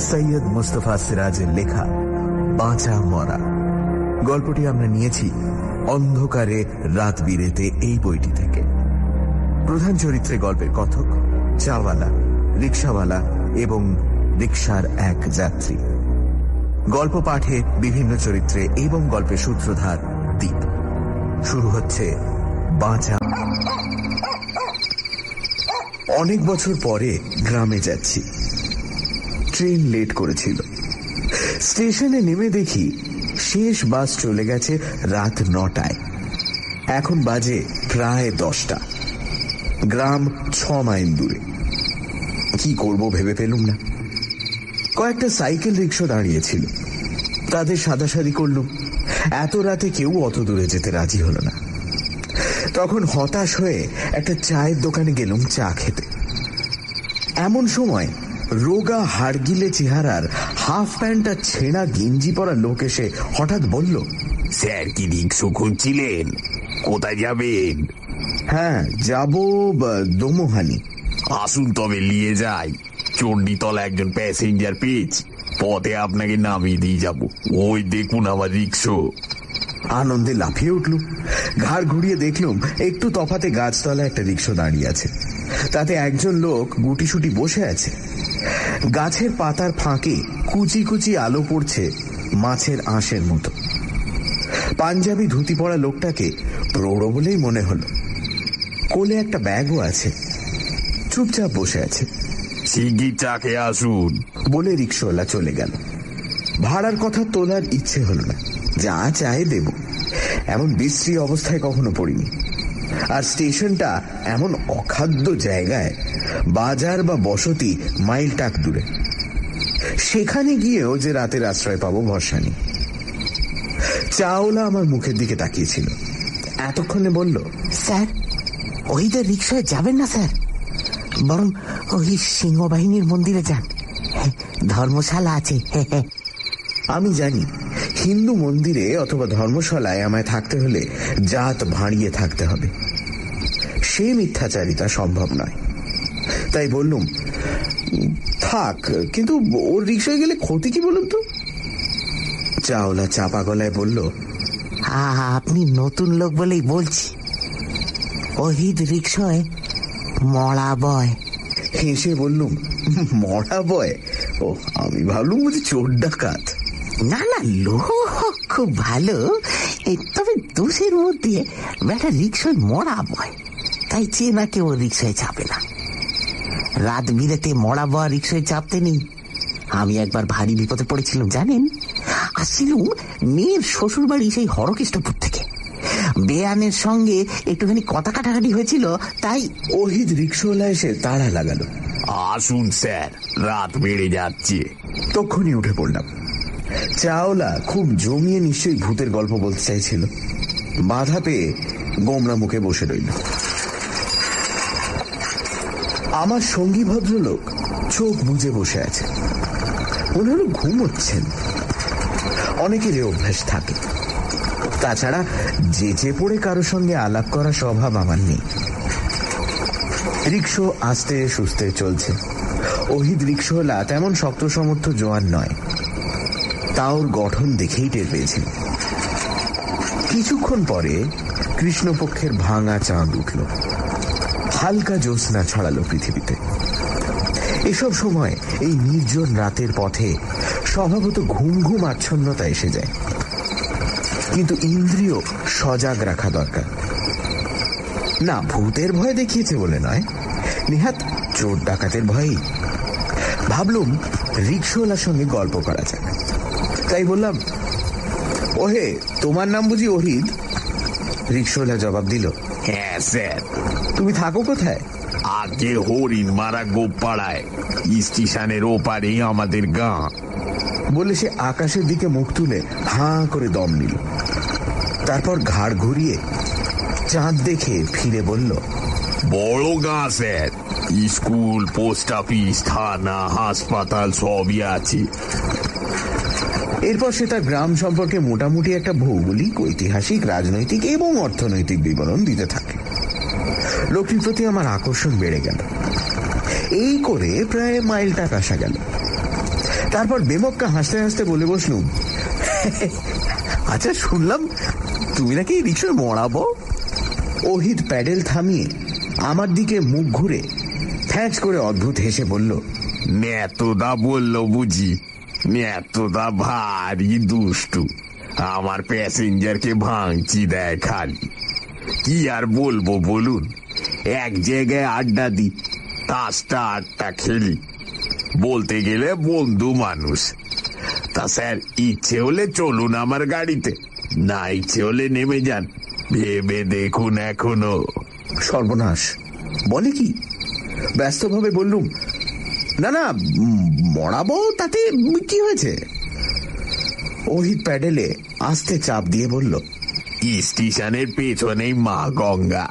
সৈয়দ মুস্তফা সিরাজের লেখা বাঁচা মরা। গল্পটি আমরা নিয়েছি অন্ধকারে রাত বিরেতে এই বইটি থেকে। প্রধান চরিত্রে গল্পের কথক চাওয়ালা রিক্সাওয়ালা এবং রিক্সার এক যাত্রী। গল্প পাঠে বিভিন্ন চরিত্রে এবং গল্পের সূত্রধার দ্বীপ শুরু হচ্ছে বাঁচা। অনেক বছর পরে গ্রামে যাচ্ছি। ট্রেন লেট করেছিল। স্টেশনে নেমে দেখি শেষ বাস চলে গেছে রাত নটায়। এখন বাজে প্রায় দশটা। গ্রাম ছ মাইল দূরে। কি করব ভেবে পেলুম না। কয়েকটা সাইকেল রিক্সা দাঁড়িয়েছিল। তাদের সাদাসাদি করলুম এত রাতে কেউ অত দূরে যেতে রাজি হলো না। তখন হতাশ হয়ে একটা চায়ের দোকানে গেলুম চা খেতে। এমন সময় রোগা হাড়গিলে চেহারার হাফ প্যান্টটা ছেঁড়া গেঞ্জি পরা লোক এসে হঠাৎ বলল, স্যার কি রিক্সো খুঁজছিলেন? কোথায় যাবেন? হ্যাঁ যাব দোমোহানি আসুন তবে, নিয়ে যাই। চণ্ডীতলা একজন প্যাসেঞ্জার পেয়েছি। পথে আপনাকে নামিয়ে দিয়ে যাব। ওই দেখুন আমার রিক্সো। আনন্দে লাফিয়ে উঠলুম ঘাড় ঘুরিয়ে দেখলুম, একটু তফাতে গাছতলা একটা রিক্সা দাঁড়িয়ে আছে। তাতে একজন লোক গুটিসুটি বসে আছে। গাছের পাতার ফাঁকে কুচি কুচি আলো পড়ছে মাছের আঁশের মতো। পাঞ্জাবি ধুতি পড়া লোকটাকে প্রৌঢ় বলেই মনে হলো। কোলে একটা ব্যাগও আছে চুপচাপ বসে আছে। আসুন। বলে রিক্সাওয়ালা চলে গেল। ভাড়ার কথা তোলার ইচ্ছে হলো না যা চাই দেব। এমন বিশ্রী অবস্থায় কখনো পড়িনি। আর স্টেশনটা এমন অখাদ্য জায়গায় বাজার বা বসতি মাইল টাক দূরে। সেখানে গিয়েও যে রাতের আশ্রয় পাবো ভরসা নেই চাওলা আমার মুখের দিকে তাকিয়েছিল। এতক্ষণে বলল স্যার ওইদের রিক্সায় যাবেন না স্যার। বরং ওই সিংহবাহিনীর মন্দিরে যান। ধর্মশালা আছে হ্যাঁ, হ্যাঁ। আমি জানি হিন্দু মন্দিরে অথবা ধর্মশালায় আমায় থাকতে হলে জাত ভাঁড়িয়ে থাকতে হবে। সে মিথ্যাচারিতা সম্ভব নয়। তাই বললুম থাক কিন্তু ওর রিক্সায় গেলে ক্ষতি কি বলুন তো? চাওলা চাপা গলায় বলল আপনি নতুন লোক বলেই বলছি। ওহিদ রিক্সায় মরা বয়। হেসে বললুম মরা বয়? ও আমি ভাবলুম বুঝি চোর ডাকাত। না না লোক খুব ভালো। তবে দোষের মধ্যে বেটা রিক্সায় মরা বয়। তাই চেনা কেউ রিক্সায় চাপে না। রাত বিরেতে মরা বয় রিক্সায় চাপতে নেই। আমি একবার ভারী বিপদে পড়েছিলাম জানেন? আসছিলুম মেয়ের শ্বশুর বাড়ি সেই হরকেষ্টপুর থেকে। বেয়ানের সঙ্গে একটুখানি কথা কাটাকাটি হয়েছিল তাই ওহিদ রিক্সাওয়ালা এসে তাড়া লাগালো। আসুন স্যার রাত বেড়ে যাচ্ছে। তক্ষুনি উঠে পড়লাম। চাওলা খুব জমিয়ে নিশ্চয়ই ভূতের গল্প বলতে চাইছিল। বাধা পেয়ে গোমরা মুখে বসে রইল। আমার সঙ্গী ভদ্রলোক চোখ বুঝে বসে আছে হলো ঘুমোচ্ছেন অনেকেরই অভ্যাস থাকে। তাছাড়া যেচে পড়ে কারও সঙ্গে আলাপ করা স্বভাব আমার নেই। রিক্সো আস্তে সুস্তে চলছে। ওহিদ রিক্সোওয়ালা তেমন শক্ত সমর্থ জোয়ান নয়। তা ওর গঠন দেখেই টের পেয়েছিল কিছুক্ষণ পরে কৃষ্ণপক্ষের ভাঙা চাঁদ উঠল। হালকা জ্যোৎস্না ছড়ালো পৃথিবীতে। এসব সময় এই নির্জন রাতের পথে স্বভাবত ঘুম ঘুম আচ্ছন্নতা এসে যায়। কিন্তু ইন্দ্রিয় সজাগ রাখা দরকার। না, ভূতের ভয় দেখিয়েছে বলে নয়। নিহাত, চোর ডাকাতের ভয়েই। ভাবলুম রিক্সোওয়ালার সঙ্গে গল্প করা যাক। তাই বললাম ওহে তোমার নাম বুঝি ওহিদ রিক্সোওয়ালা জবাব দিল হ্যাঁ স্যার। তুমি থাকো কোথায়? আগে হরিণ মারা গোপাড়ায় স্টেশনের ওপারেই আমাদের গাঁ। বলে সে আকাশের দিকে মুখ তুলে হাঁ করে দম নিল। তারপর ঘাড় ঘুরিয়ে চাঁদ দেখে ফিরে বলল বড় গাঁ স্যার। স্কুল পোস্ট অফিস থানা হাসপাতাল সবই আছে। এরপর সে তার গ্রাম সম্পর্কে মোটামুটি একটা ভৌগোলিক, ঐতিহাসিক, রাজনৈতিক এবং অর্থনৈতিক বিবরণ দিতে থাকে। লোকটির প্রতি আমার আকর্ষণ বেড়ে গেল। এই করে প্রায় মাইলটা কাশা গেল। তারপর বেমক্কা হাসতে হাসতে বলে বসলুম আচ্ছা শুনলাম তুমি নাকি রিক্সায় মরাবো ওহিদ প্যাডেল থামিয়ে আমার দিকে মুখ ঘুরে ফ্যাঁচ করে অদ্ভুত হেসে বলল নেতদা বলল বুঝি। নেতদা ভারী দুষ্টু। আমার প্যাসেঞ্জারকে ভাঙচি দেয় খালি। কি আর বলব বলুন? এক জায়গায় আড্ডা দি তাসটা আড্ডা খেলি। বলতে গেলে বন্ধু মানুষ। তা স্যার, ইচ্ছে হলে চলুন আমার গাড়িতে। না ইচ্ছে হলে নেমে যান। ভেবে দেখুন এখনও। সর্বনাশ। বলে কি? ব্যস্তভাবে বললুম, না না মরাবো তাতে কি হয়েছে? ওহিত প্যাডেলে আস্তে চাপ দিয়ে বলল স্টেশনের পেছনেই মা গঙ্গা।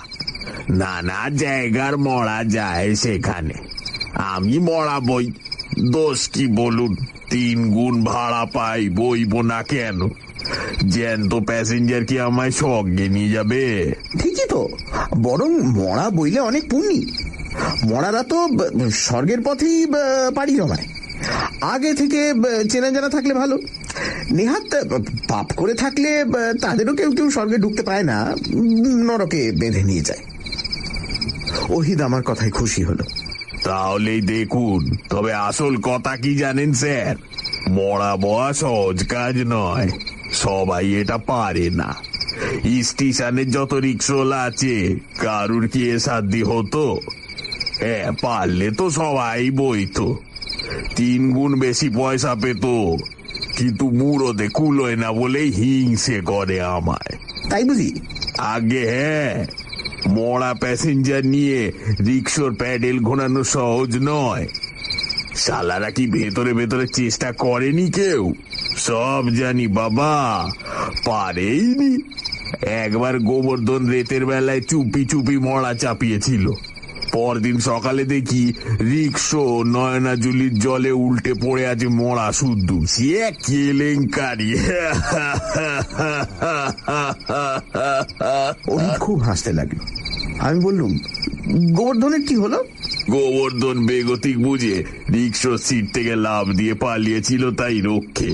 নানা জায়গার মরা যায় সেখানে। আমি মরাবই দোষ কি বলুন? তিন গুণ ভাড়া পাই বইব না কেন? জ্যান্ত প্যাসেঞ্জার কি আমায় সঙ্গে নিয়ে যাবে? ঠিকই তো। বরং মরা বইলে অনেক পুণ্যি। মরারা তো স্বর্গের পথেই পাড়ি জমায়। আগে থেকে চেনা জানা থাকলে ভালো। নেহাত পাপ করে থাকলে তাদেরও কেউ কেউ স্বর্গে ঢুকতে পায় না নরকে বেঁধে নিয়ে যায়। ওহিদ আমার কথায় খুশি হলো। তাহলেই দেখুন, তবে আসল কথা কি জানেন, স্যার? মরা বয়া সহজ কাজ নয়, সবাই এটা পারে না। স্টেশনের যত রিক্সোলা আছে, কারুর কি এ সাধ্য হতো? হ্যাঁ পারলে তো সবাই বইতো। তিন গুণ বেশি পয়সা পেত কিন্তু মুড়োতে কুলোয় না বলেই হিংসে করে আমায় তাই বুঝি আগে হ্যাঁ মরা প্যাসেঞ্জার নিয়ে রিক্সোর প্যাডেল ঘোরানো সহজ নয় শালারা কি ভেতরে ভেতরে চেষ্টা করেনি কেউ সব জানি বাবা পারেইনি একবার গোবর্ধন রেতের বেলায় চুপি চুপি মরা চাপিয়েছিল পরদিন সকালে দেখি রিক্সো নয়নাজুলির জলে উল্টে পড়ে আছে মরা শুদ্ধ। সে কেলেঙ্কারি। ওহিদ খুব হাসতে লাগল। আমি বললুম গোবর্ধনের কি হলো? গোবর্ধন বেগতিক বুঝে রিক্সোর সিট থেকে লাভ দিয়ে পালিয়েছিল তাই রক্ষে।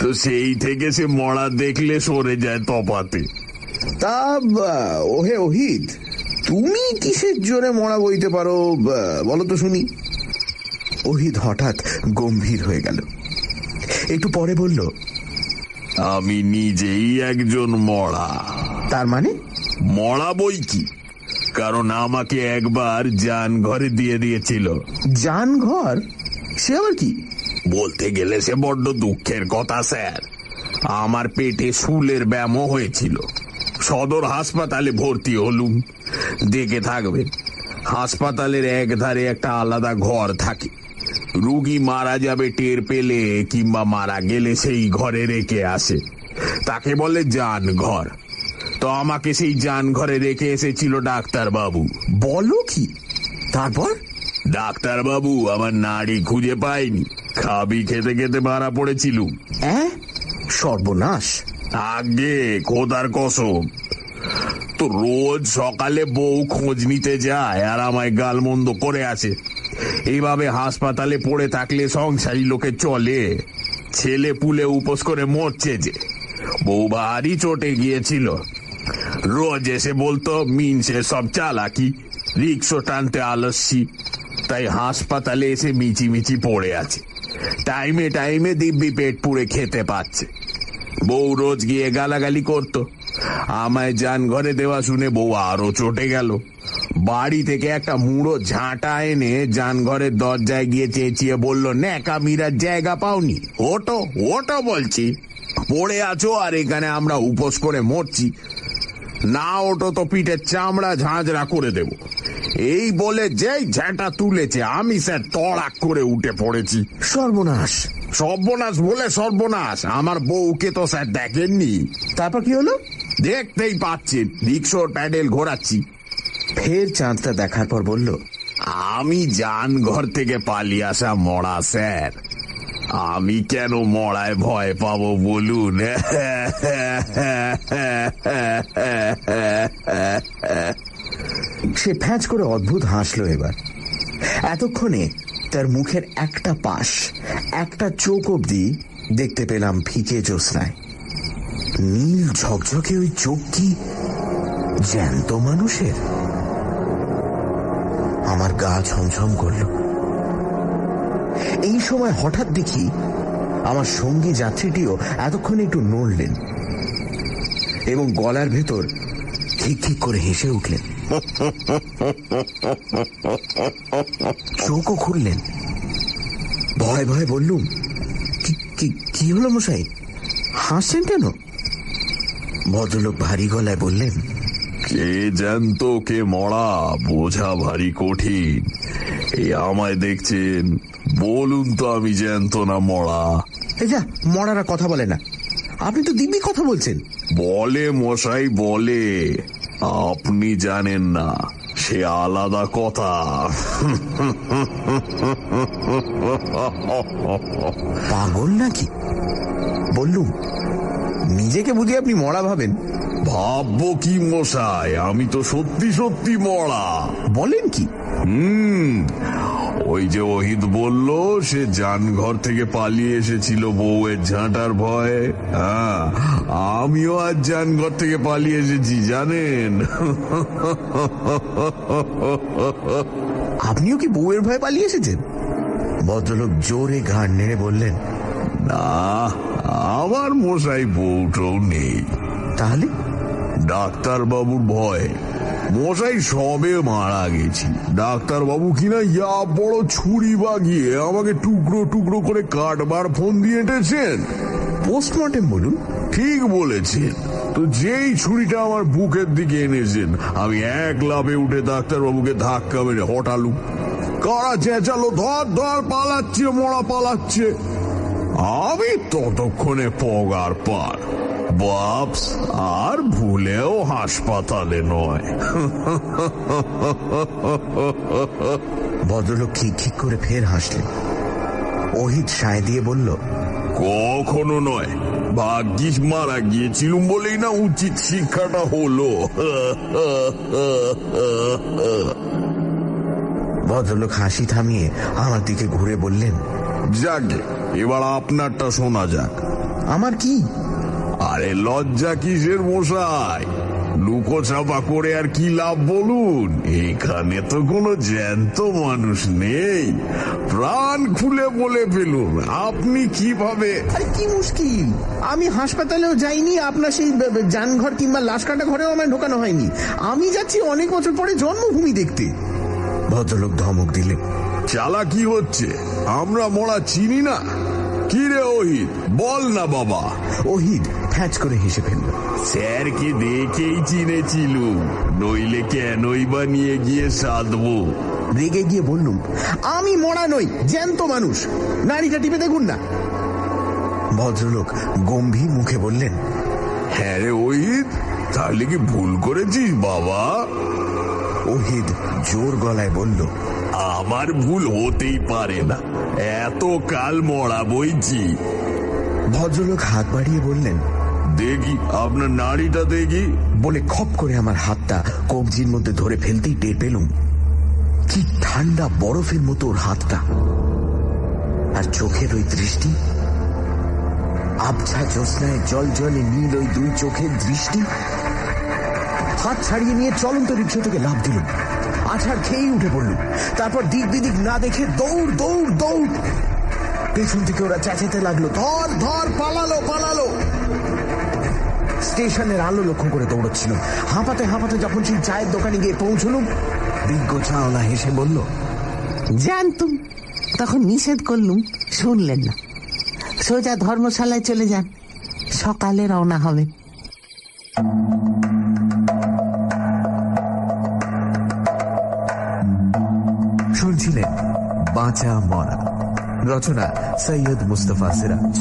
তো সেই থেকে সে মরা দেখলে সরে যায় তপাতে। তা ওহে ওহিদ তুমি কিসের জোরে মরা বইতে পারো বলো তো শুনি। অহিত হঠাৎ গম্ভীর হয়ে গেল। একটু পরে বলল আমি নিজেই একজন মরা। তার মানে? মরা বই কি? কারণ আমাকে একবার যান ঘরে দিয়ে দিয়েছিল। জান ঘর সে আবার কি? বলতে গেলে সে বড্ড দুঃখের কথা স্যার। আমার পেটে শুলের ব্যায়ামও হয়েছিল। সদর হাসপাতালে ভর্তি হলুম। দেখে থাকবেন হাসপাতালের এক ধারে একটা আলাদা ঘর থাকে। রুগী মারা যাবে টের পেলে কিংবা মারা গেলে সেই ঘরে রেখে আসে। তাকে বলে যান ঘর তো আমাকে সেই যান ঘরে রেখে এসেছিল ডাক্তার বাবু বলো কি? তারপর? ডাক্তার বাবু আমার নাড়ি খুঁজে পাইনি। খাবি খেতে খেতে মারা পড়েছিলুম অ্যাঁ? সর্বনাশ। আগে খোদার কসম। তো রোজ সকালে বউ খোঁজ নিতে যায় আর আমায় গালমন্দ করে আছে। এইভাবে হাসপাতালে পড়ে থাকলে সংসারী লোকে চলে। ছেলে পুলে উপোস করে মরছে যে। বউ ভারী চটে গিয়েছিল। রোজ এসে বলতো মিনসে সব চালাকি, রিক্সো টানতে আলস্যি। তাই হাসপাতালে এসে মিচি মিচি পড়ে আছে। টাইমে টাইমে দিব্যি পেট পুড়ে খেতে পাচ্ছে। বউ রোজ গিয়ে গালাগালি করতো। আমায় যান ঘরে দেওয়া শুনে বউ আরও চটে গেল। বাড়ি থেকে একটা মুড়ো ঝাঁটা এনে যান ঘরের দরজায় গিয়ে চেঁচিয়ে বলল, ন্যাকা মিরার জায়গা পাওনি। ওটো ওটো বলছি। পড়ে আছো আর এখানে আমরা উপোস করে মরছি। না ওটো তো পিঠের চামড়া ঝাঁঝরা করে দেব। এই বলে যেই ঝাঁটা তুলেছে, আমি স্যার তড়াক করে উঠে পড়েছি। সর্বনাশ। সর্বনাশ বলে সর্বনাশ। আমার বউকে তো স্যার দেখেননি। তারপর কি হলো? দেখতেই পাচ্ছেন রিক্সোর প্যাডেল ঘোরাচ্ছি। ফের চাঁদটা দেখার পর বলল আমি যান ঘর থেকে পালিয়ে আসা মরা স্যার। আমি কেন মরায় ভয় পাবো বলুন? সে ফ্যাঁচ করে অদ্ভুত হাসলো এবার। এতক্ষণে তার মুখের একটা পাশ, একটা চোখ অব্দি দেখতে পেলাম ফিকে জ্যোৎস্নায়। নীল ঝকঝকে ওই চোখ কি জ্যান্ত মানুষের? আমার গা ছমছম করল। এই সময় হঠাৎ দেখি আমার সঙ্গী যাত্রীটিও এতক্ষণ একটু নড়লেন এবং গলার ভেতর ঠিক ঠিক করে হেসে উঠলেন। চোখও খুললেন। ভয় ভয় বললুম "কি- কি- কি হলো মশাই? হাসছেন কেন? ভদ্রলোক ভারী গলায় বললেন কে জ্যান্ত কে মরা বোঝা ভারী কঠিন। এই আমায় দেখছেন বলুন তো আমি জ্যান্ত না মরা। এই যা মরারা কথা বলে না। আপনি তো দিব্যি কথা বলছেন। বলে মশাই বলে। আপনি জানেন না সে আলাদা কথা। পাগল নাকি? বললুম নিজেকে বুঝি আপনি মরা ভাবেন। ভাববো কি মশাই আমি তো সত্যি সত্যি মরা। বলেন কি? হুম ওই যে ওহিদ বলল সে জানঘর থেকে পালিয়ে এসেছিল বউয়ের ঝাঁটার ভয়ে। হ্যাঁ আমিও আজ জানঘর থেকে পালিয়ে এসেছি জানেন? আপনিও কি বউয়ের ভয়ে পালিয়ে এসেছেন? ভদ্রলোক জোরে ঘাড় নেড়ে বললেন না আমার মশাই বউটাও নেই। তাহলে? ডাক্তার বাবুর ভয়। মশাই সবে মারা গেছি ডাক্তার বাবু কিনা ইয়া বড় ছুরি বাগিয়ে আমাকে টুকরো টুকরো করে কাটবার ফোন দিয়ে এঁটেছেন। পোস্টমর্টেম বলুন। ঠিক বলেছেন। তো যেই ছুরিটা আমার বুকের দিকে এনেছেন আমি এক লাভে উঠে ডাক্তারবাবুকে ধাক্কা মেরে হটালুম। কারা চেঁচালো ধর ধর পালাচ্ছে মরা পালাচ্ছে। আমি ততক্ষণে পগার পার। বাপস আর ভুলেও হাসপাতালে নয়। ভদ্রলোক খিক খিক করে ফের হাসলেন। অহিত সায় দিয়ে বলল কখনো নয় ভাগ্যিস মারা গিয়েছিলুম বলেই না উচিত শিক্ষাটা হলো। ভদ্রলোক হাসি থামিয়ে আমার দিকে ঘুরে বললেন যাক এবার আপনারটা শোনা যাক। আমার কি? আরে লজ্জা কিসের মশাই? লুকো চাপা করে আর কি লাভ বলুন? এখানে তো কোনো জ্যান্ত মানুষ নেই। প্রাণ খুলে বলে ফেলুন আপনি কীভাবে? আরে কি মুশকিল? আমি হাসপাতালেও যাইনি আপনার সেই যানঘর কিংবা লাশ কাটা ঘরেও আমায় ঢোকানো হয়নি। আমি যাচ্ছি অনেক বছর পরে জন্মভূমি দেখতে। ভদ্রলোক ধমক দিলেন। চালা কি হচ্ছে আমরা মরা চিনি না। কি রে ওহিত বল না বাবা। ওহিদ ফ্যাচ করে হেসে ফেলল। স্যারকে দেখেই চিনেছিল? নইলে কেনই বা নিয়ে গিয়ে সাধবো? রেগে গিয়ে বললুম আমি মরা নই জ্যান্ত মানুষ। নারীটা টিপে দেখুন না। ভদ্রলোক গম্ভীর মুখে বললেন হ্যাঁ রে ওহিত তাহলে কি ভুল করেছিস বাবা? ওহিদ জোর গলায় বলল আমার ভুল হতেই পারে না এত কাল মরা বইছি। ভদ্রলোক হাত বাড়িয়ে বললেন দেখি আপনার নাড়িটা দেখি বলে খপ করে আমার হাতটা কবজির মধ্যে ধরে ফেলতেই টের পেলুম। কি ঠান্ডা বরফের মতো ওর হাতটা। আর চোখের ওই দৃষ্টি, আবছা জ্যোৎস্নায় জল জলে নীল ওই দুই চোখের দৃষ্টি, হাত ছাড়িয়ে নিয়ে চলন্ত রিক্সা থেকে লাভ দিলুম। আছাড় খেয়েই উঠে পড়লুম। তারপর দিক বিদিক না দেখে দৌড় দৌড় দৌড়। পেছন থেকে ওরা চেঁচাতে লাগল, ধর ধর, পালালো পালালো। স্টেশনের আলো লক্ষ্য করে দৌড়চ্ছিল হাঁপাতে হাঁপাতে যখন সেই চায়ের দোকানে গিয়ে পৌঁছলুম বিজ্ঞ চাওলা হেসে বলল জানতুম তখন নিষেধ করলুম শুনলেন না। সোজা ধর্মশালায় চলে যান সকালে রওনা হবে। শুনছিলেন বাঁচা মরা রচনা সৈয়দ মুস্তফা সিরাজ।